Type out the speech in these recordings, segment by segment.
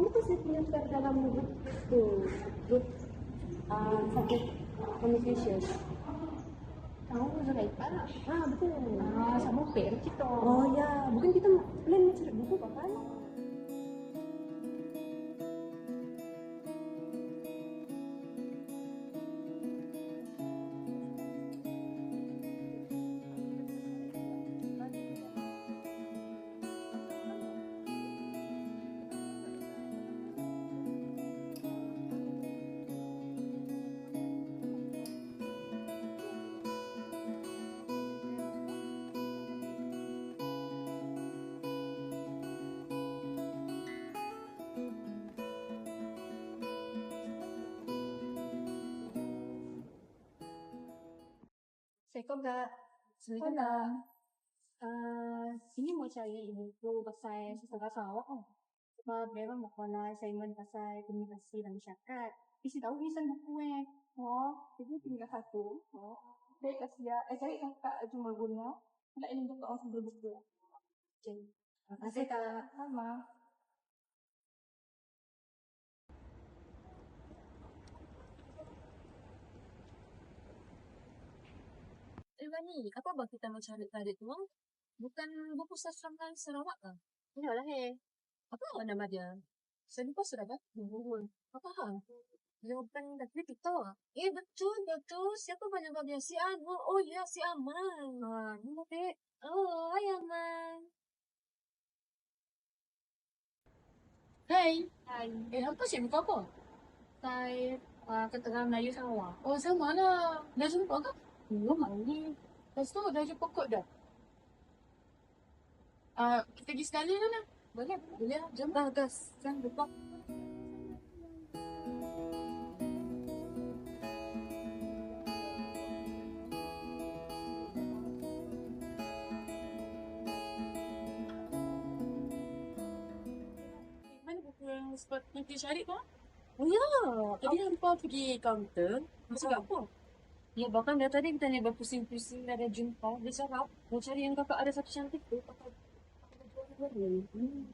kamu pasti pendaftar dalam grup itu, grup uh, subject communication. Tahu Zulaika? Ah betul. Ah, sama pair kita. Oh ya, bukan kita plan nak cari buku apa kan? Assalamualaikum Kak. Assalamualaikum Kak. Uh, ini mau cari buku pasal sejarah Sarawak oh. Sebab memang mau kena assignment pasal komunikasi dan masyarakat. Isi tahu ni buku eh. Oh, jadi tinggal satu. Oh. Baik kasih ya. Eh, cari kakak cuma guna. Tak ini untuk orang sambil buku. Okay. Terima kasih Kak. Sama. Eh Wani, apa bang kita mau cari tadi tu? Bukan buku sastra Sarawak kan? Ya lah eh. Apa awak nama dia? Saya lupa sudah kan? Buku. Apa hal? Dia bukan dari kita. Eh betul, betul. Siapa banyak dia? Si Anu. Oh ya, si Aman. Ah, ni dek. Oh, hai Aman. Hai. Hai. Eh, apa sih muka apa? Saya uh, keterangan Melayu Sarawak. Oh, sama lah. Dah jumpa ke? Belum lagi. Lepas tu dah jumpa kod dah. Ah, kita pergi sekali kan? Boleh, boleh lah. Jom. Dah, gas. Jangan lupa. Yang sebab nanti cari tu? Oh ya, tadi hampa pergi kaunter. Masuk kat apa? Ya, bahkan dari tadi kita ni berpusing-pusing dah ada jumpa. Dia cakap, mau cari yang kakak ada satu cantik tu. Kakak Hmm.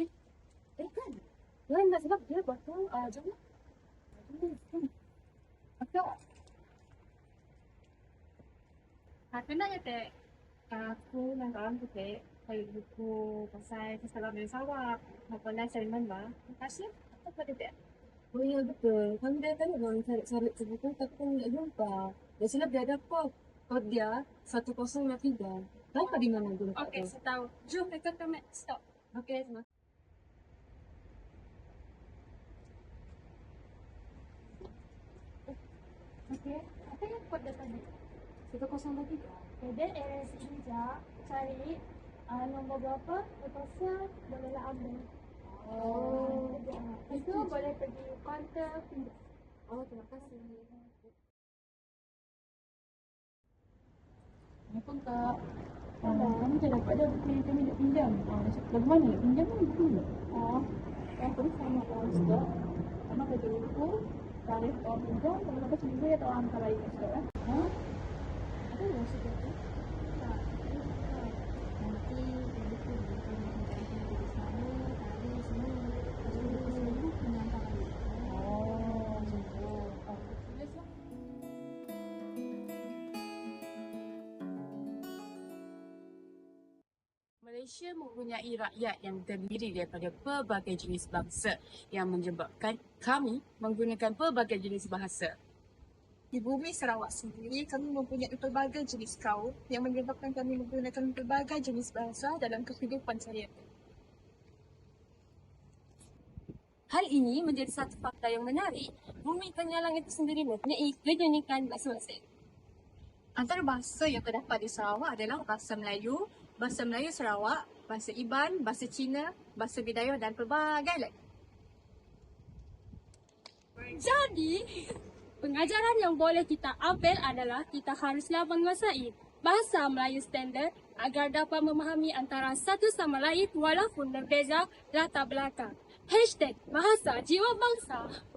Eh, eh kan? Ya, nak sebab dia bakal, ah, lah. Jom, jom. Kakak, Aku nak kata aku dan kawan tu teh cari buku pasal sekolah Melayu Sarawak. Apa lah assignment lah. Terima kasih. Apa teh? Oh ya betul. Kami dah tanya orang cari-cari tu buku tapi kami tak jumpa. Dah silap dia ada kod. Kod dia 1053. Tahu ke di mana dia letak Okey, tu? saya tahu. Jom kita ke Mac Stop. Okey, terima kasih. Okey. Apa yang kod dia tadi? 1053. Jadi eh sekejap cari uh, nombor berapa lepas bolehlah ambil. Oh. Pergi kaunter pinjam. Oh, terima kasih. Apa kak? Ah, kami tak dapat ada buku yang kami nak pinjam. Ah, macam mana nak pinjam kan buku ni? Oh, yang pun sama orang stok. Sama kerja buku, tarikh orang pinjam, kalau lepas seminggu ya tak orang kat stok eh. Ha? Apa yang maksud tu? Tak. Nanti buku ni Malaysia mempunyai rakyat yang terdiri daripada pelbagai jenis bangsa yang menyebabkan kami menggunakan pelbagai jenis bahasa. Di bumi Sarawak sendiri, kami mempunyai pelbagai jenis kaum yang menyebabkan kami menggunakan pelbagai jenis bahasa dalam kehidupan sehari-hari. Hal ini menjadi satu fakta yang menarik. Bumi Penyalang itu sendiri mempunyai keunikan masing-masing. Antara bahasa yang terdapat di Sarawak adalah bahasa Melayu, bahasa Melayu Sarawak, bahasa Iban, bahasa Cina, bahasa Bidayuh dan pelbagai lagi. Jadi, pengajaran yang boleh kita ambil adalah kita haruslah menguasai bahasa Melayu standard agar dapat memahami antara satu sama lain walaupun berbeza latar belakang. Hashtag Bahasa Jiwa Bangsa.